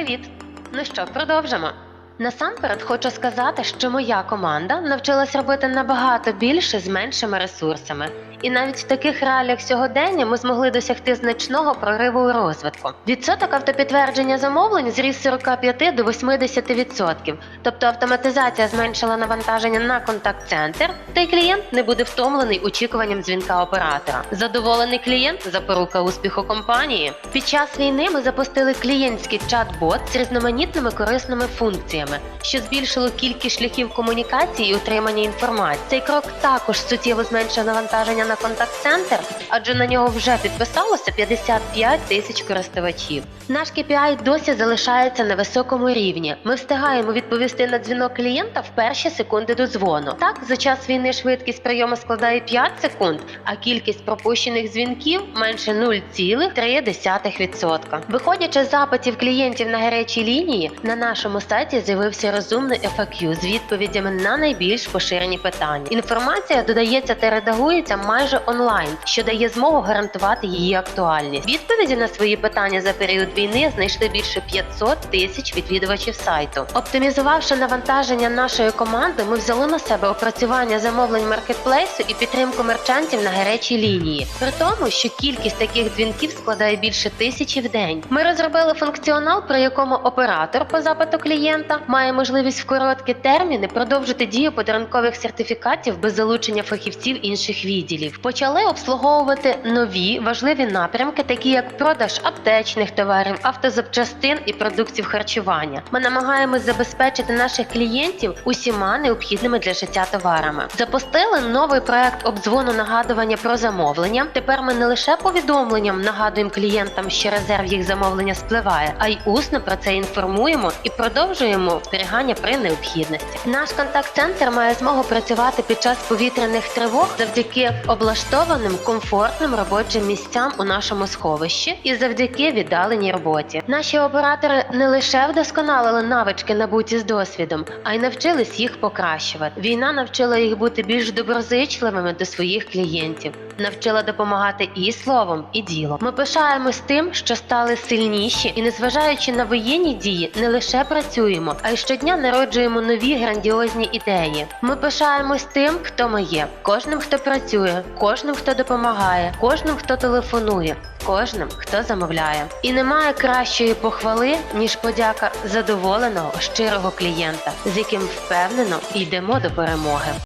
Привіт! Ну що, продовжимо. Насамперед хочу сказати, що моя команда навчилась робити набагато більше з меншими ресурсами. І навіть в таких реаліях сьогодення ми змогли досягти значного прориву у розвитку. Відсоток автопідтвердження замовлень зріс з 45 до 80%. Тобто автоматизація зменшила навантаження на контакт-центр, та й клієнт не буде втомлений очікуванням дзвінка оператора. Задоволений клієнт запорука успіху компанії. Під час війни ми запустили клієнтський чат-бот з різноманітними корисними функціями, що збільшило кількість шляхів комунікації і отримання інформації. Цей крок також суттєво зменшив навантаження на контакт-центр, адже на нього вже підписалося 55 тисяч користувачів. Наш KPI досі залишається на високому рівні. Ми встигаємо відповісти на дзвінок клієнта в перші секунди до дзвону. Так, за час війни швидкість прийому складає 5 секунд, а кількість пропущених дзвінків менше 0,3%. Виходячи з запитів клієнтів на гарячій лінії, на нашому сайті з'явився розумний FAQ з відповідями на найбільш поширені питання. Інформація додається та редагується майже онлайн, що дає змогу гарантувати її актуальність. Відповіді на свої питання за період війни знайшли більше 500 тисяч відвідувачів сайту. Оптимізувавши навантаження нашої команди, ми взяли на себе опрацювання замовлень маркетплейсу і підтримку мерчантів на гарячій лінії. При тому, що кількість таких дзвінків складає більше тисячі в день. Ми розробили функціонал, при якому оператор по запиту клієнта має можливість в короткі терміни продовжити дію подарункових сертифікатів без залучення фахівців інших відділів. Почали обслуговувати нові важливі напрямки, такі як продаж аптечних товарів, автозапчастин і продуктів харчування. Ми намагаємось забезпечити наших клієнтів усіма необхідними для життя товарами. Запустили новий проект обдзвону нагадування про замовлення. Тепер ми не лише повідомленням нагадуємо клієнтам, що резерв їх замовлення спливає, а й усно про це інформуємо і продовжуємо зберігання при необхідності. Наш контакт-центр має змогу працювати під час повітряних тривог завдяки облаштованим комфортним робочим місцям у нашому сховищі і завдяки віддаленій роботі. Наші оператори не лише вдосконалили навички набуті з досвідом, а й навчились їх покращувати. Війна навчила їх бути більш доброзичливими до своїх клієнтів, навчила допомагати і словом, і ділом. Ми пишаємось тим, що стали сильніші, і незважаючи на воєнні дії, не лише працюємо, а й щодня народжуємо нові грандіозні ідеї. Ми пишаємось тим, хто ми є, кожним, хто працює, кожним, хто допомагає, кожним, хто телефонує. Кожним, хто замовляє, і немає кращої похвали ніж подяка задоволеного щирого клієнта, з яким впевнено йдемо до перемоги.